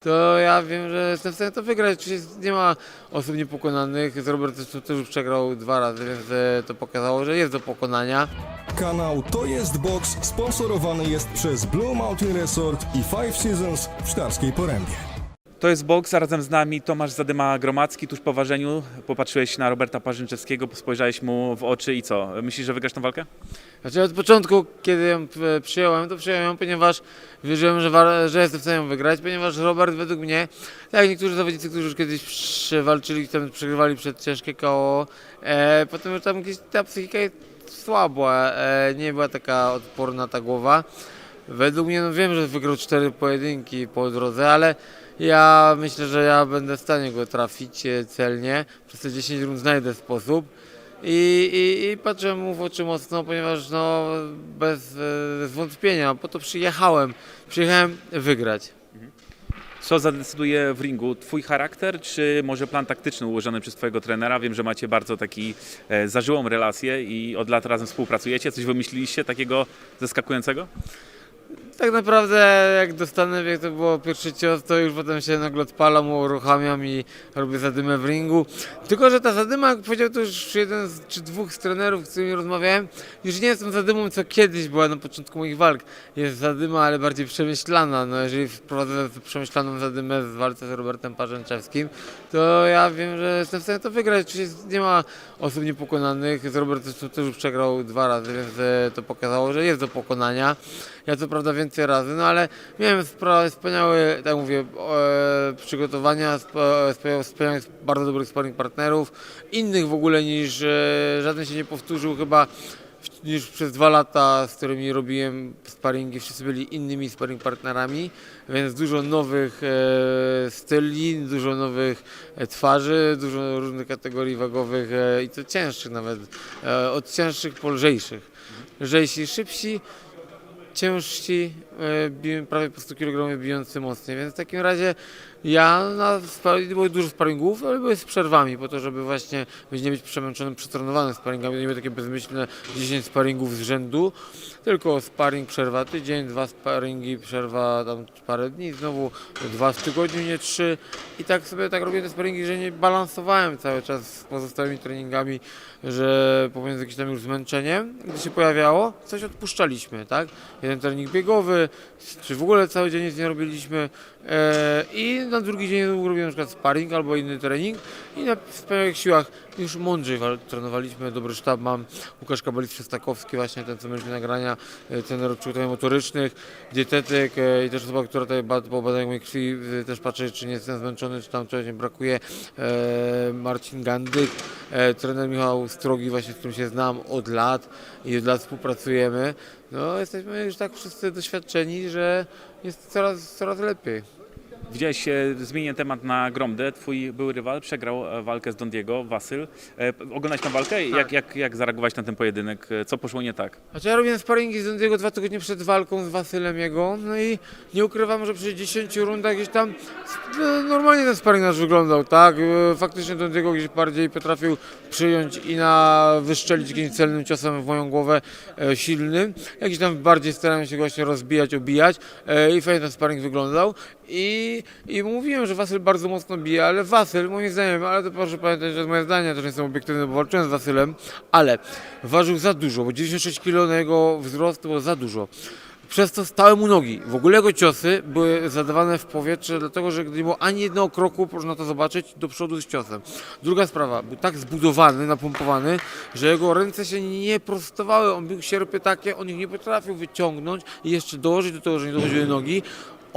to ja wiem, że jestem w stanie to wygrać. Nie ma osób niepokonanych. Z Robertem też już przegrał dwa razy, więc e, to pokazało, że jest do pokonania. Kanał To Jest Box sponsorowany jest przez Blue Mountain Resort i Five Seasons w Sztarskiej Porębie. To jest boks, a razem z nami Tomasz Zadyma-Gromacki. Tuż po ważeniu popatrzyłeś na Roberta Parzynczewskiego, spojrzałeś mu w oczy i co? Myślisz, że wygrasz tę walkę? Znaczy od początku, kiedy ją przyjąłem, to przyjąłem ją, ponieważ wierzyłem, że, że jestem w stanie ją wygrać, ponieważ Robert według mnie, jak niektórzy zawodnicy, którzy już kiedyś walczyli, tam przegrywali przed ciężkie koło, e, potem już tam gdzieś ta psychika jest słabła, e, nie była taka odporna ta głowa. Według mnie, no wiem, że wygrał cztery pojedynki po drodze, ale ja myślę, że ja będę w stanie go trafić e, celnie. Przez te 10 rund znajdę sposób. I, i, I patrzę mu w oczy mocno, ponieważ no bez e, zwątpienia, po to przyjechałem. Przyjechałem wygrać. Co zadecyduje w ringu? Twój charakter, czy może plan taktyczny ułożony przez twojego trenera? Wiem, że macie bardzo taki e, zażyłą relację i od lat razem współpracujecie. Coś wymyśliliście takiego zaskakującego? Tak naprawdę jak dostanę, jak to było pierwszy cios, to już potem się nagle odpalam, uruchamiam i robię zadymę w ringu. Tylko, że ta zadyma, jak powiedział to już jeden z, czy dwóch z trenerów, z którymi rozmawiałem, już nie jest tą zadymą, co kiedyś była na początku moich walk. Jest zadyma, ale bardziej przemyślana. No, jeżeli wprowadzę przemyślaną zadymę w walce z Robertem Parzęczewskim, to ja wiem, że jestem w stanie to wygrać. Oczywiście nie ma osób niepokonanych. Z Robertem też już przegrał dwa razy, więc e, to pokazało, że jest do pokonania. Ja co prawda więcej razy, no ale miałem wspaniałe, tak mówię, e, przygotowania, wspania- wspaniałych, bardzo dobrych sparring partnerów, innych w ogóle niż, e, żaden się nie powtórzył chyba niż przez dwa lata, z którymi robiłem sparingi, wszyscy byli innymi sparring partnerami, więc dużo nowych e, styli, dużo nowych e, twarzy, dużo różnych kategorii wagowych e, i to cięższych nawet, e, od cięższych po lżejszych. Lżejsi, szybsi, ciężsi, e, prawie po 100 kg bijący mocniej, więc w takim razie ja na było dużo sparingów, ale były z przerwami po to, żeby właśnie być- nie być przemęczonym, przetrenowany sparingami, nie były takie bezmyślne 10 sparingów z rzędu, tylko sparing, przerwa tydzień, dwa sparingi, przerwa tam parę dni, znowu dwa w tygodniu, nie trzy i tak sobie tak robię te sparingi, że nie balansowałem cały czas z pozostałymi treningami, że pomiędzy jakimś tam już zmęczeniem, gdy się pojawiało, coś odpuszczaliśmy, tak? Jeden trening biegowy, czy w ogóle cały dzień nic nie robiliśmy e, i na drugi dzień robiłem na przykład sparring albo inny trening i na wspaniałych siłach już mądrzej wal- trenowaliśmy, dobry sztab mam, Łukasz Kabalicz-Przestakowski właśnie, ten co mieliśmy nagrania, e, trener przygotowań motorycznych, dietetyk e, i też osoba, która tutaj ba- po badaniu mojej krwi e, też patrzy, czy nie jestem zmęczony, czy tam czegoś nie brakuje, e, Marcin Gandyk, e, trener Michał Strogi właśnie, z którym się znam od lat i od lat współpracujemy. No jesteśmy już tak wszyscy doświadczeni, że jest coraz, coraz lepiej. Widziałeś zmienię temat na Gromdę. Twój były rywal przegrał e, walkę z Dondiego, Wasyl. E, Oglądałeś tę walkę? Jak, jak, jak zareagowałeś na ten pojedynek? E, Co poszło nie tak? Znaczy ja robiłem sparingi z Dondiego dwa tygodnie przed walką z Wasylem jego, no i nie ukrywam, że przy 10 rundach gdzieś tam e, normalnie ten sparing nasz wyglądał, tak? Faktycznie Dondiego gdzieś bardziej potrafił przyjąć i na wyszczelić jakimś celnym ciosem w moją głowę silnym. Jakiś tam bardziej starałem się właśnie rozbijać, obijać i fajnie ten sparing wyglądał. I, I mówiłem, że Wasyl bardzo mocno bije, ale Wasyl, moim zdaniem, ale to proszę pamiętać, że moje zdanie też nie są obiektywne, bo walczyłem z Wasylem, ale ważył za dużo, bo 96 kg na jego wzrost było za dużo. Przez to stały mu nogi. W ogóle jego ciosy były zadawane w powietrze, dlatego że gdy nie było ani jednego kroku, można to zobaczyć, do przodu z ciosem. Druga sprawa, był tak zbudowany, napompowany, że jego ręce się nie prostowały. On był sierpy takie, on ich nie potrafił wyciągnąć i jeszcze dołożyć do tego, że nie dochodziły nogi.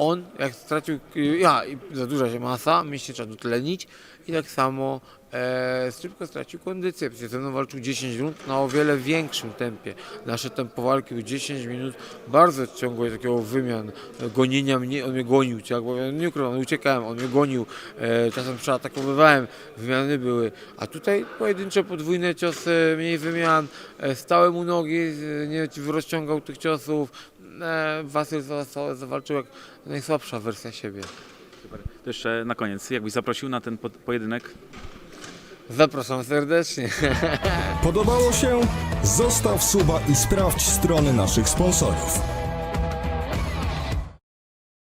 On, jak stracił, ja, i za duża się masa, mięśnie trzeba dotlenić i tak samo e, szybko stracił kondycję. Ze mną walczył 10 minut na o wiele większym tempie. Nasze tempo walki było 10 minut, bardzo ciągłej takiego wymian, e, gonienia mnie, on mnie gonił, tak, bo ja nie ukrywam, uciekałem, on mnie gonił, e, czasem przeatakowywałem, wymiany były, a tutaj pojedyncze, podwójne ciosy, mniej wymian, e, stałe mu nogi, nie rozciągał tych ciosów, e, Wasyl za- za- zawalczył jak najsłabsza wersja siebie. Super. To jeszcze na koniec, jakbyś zaprosił na ten po- pojedynek Zapraszam serdecznie. Podobało się? Zostaw suba i sprawdź strony naszych sponsorów.